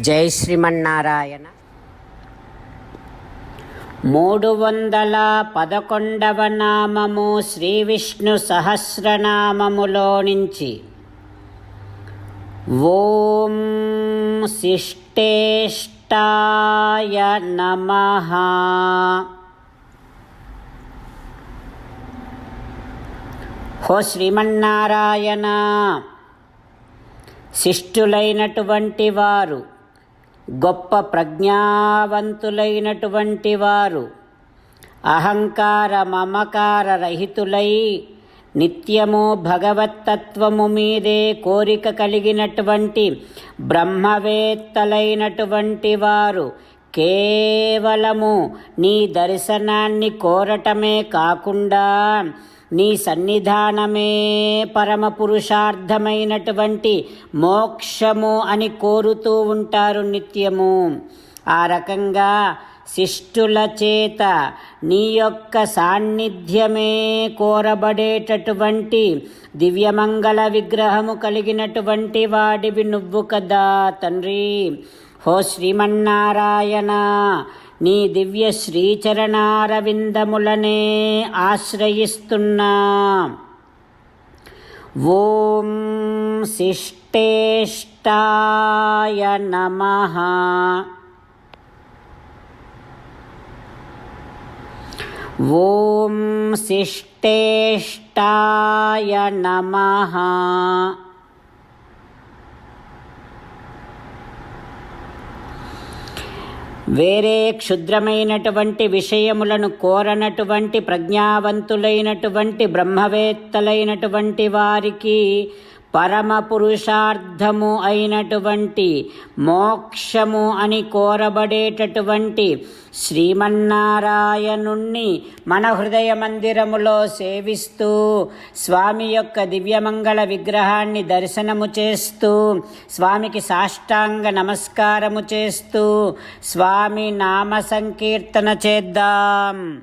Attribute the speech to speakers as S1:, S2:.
S1: జై శ్రీమన్నారాయణ. మూడు వందల పదకొండవ నామము శ్రీ విష్ణు సహస్రనామములో నుంచి. ఓం శిష్టేష్టాయ నమ. హో శ్రీమన్నారాయణ శిష్టులైనటువంటి వారు గొప్ప ప్రజ్ఞావంతులైనటువంటి వారు. అహంకార మమకార రహితులై నిత్యము భగవత్తత్వము మీదే కోరిక కలిగినటువంటి బ్రహ్మవేత్తలైనటువంటి వారు. కేవలము నీ దర్శనాన్ని కోరటమే కాకుండా నీ సన్నిధానమే పరమ పురుషార్థమైనటువంటి మోక్షము అని కోరుతూ ఉంటారు నిత్యము. ఆ రకంగా శిష్టుల చేత నీ యొక్క సాన్నిధ్యమే కోరబడేటటువంటి దివ్యమంగళ విగ్రహము కలిగినటువంటి వాడివి నువ్వు కదా తండ్రి. హో శ్రీమన్నారాయణ నీ దివ్య శ్రీచరణారవిందములనే ఆశ్రయిస్తున్నా. ఓం శిష్టేష్టాయ నమః. ఓం శిష్టేష్టాయ నమః. వేరే క్షుద్రమైనటువంటి విషయములను కోరనటువంటి ప్రజ్ఞావంతులైనటువంటి బ్రహ్మవేత్తలైనటువంటి వారికి పరమ పురుషార్థము అయినటువంటి మోక్షము అని కోరబడేటటువంటి శ్రీమన్నారాయణుణ్ణి మన హృదయ మందిరములో సేవిస్తూ స్వామి యొక్క దివ్యమంగళ విగ్రహాన్ని దర్శనము చేస్తూ స్వామికి సాష్టాంగ నమస్కారము చేస్తూ స్వామి నామ సంకీర్తన చేద్దాం.